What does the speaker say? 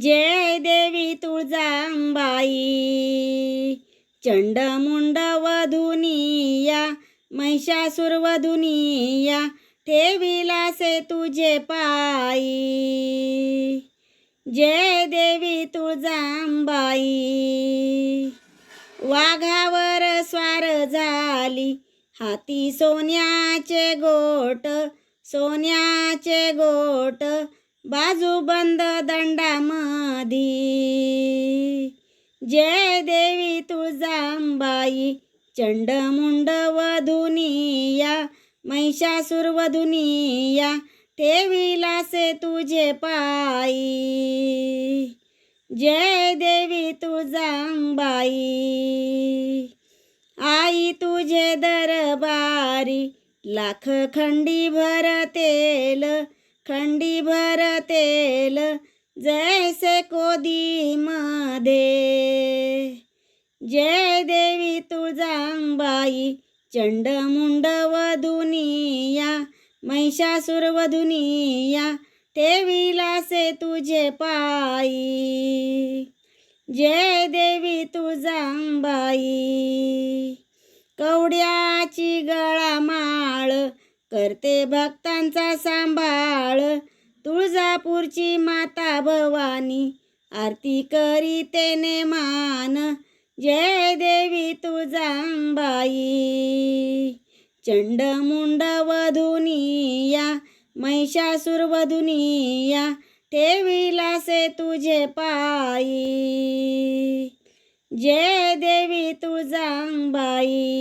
जय देवी तुळजांबाई. चंडमुंड वधुनिया महिषासुर वधुनिया ठेविला से तुझे पायी. जय देवी तुळजांबाई. वाघावर स्वार झाली हाती सोन्याचे गोट सोन्याचे गोट बाजू बंद दंडामधी. जय देवी तुळजांबाई चंडमुंड वधुनिया महिषासुर वधुनिया ठेविला से तुझे पायी. जय देवी तुळजांबाई आई तुझे दरबारी लाख खंडी भरतेल तेल खंडी भर तेल जैसे कोदीमध्ये जय देवी तुळजांबाई चंडमुंड वधुनिया महिषासुर वधुनिया ठेविला से तुझे पायी जय देवी तुळजांबाई कवड्याची गळा करते भक्तांचा सांभाळ. तुळजापूरची माता भवानी आरती करी तेने मान जय देवी तुळजांबाई. चंडमुंड वधुनिया महिषासुर वधुनिया ठेविला से तुझे पायी. जय देवी तुळजांबाई.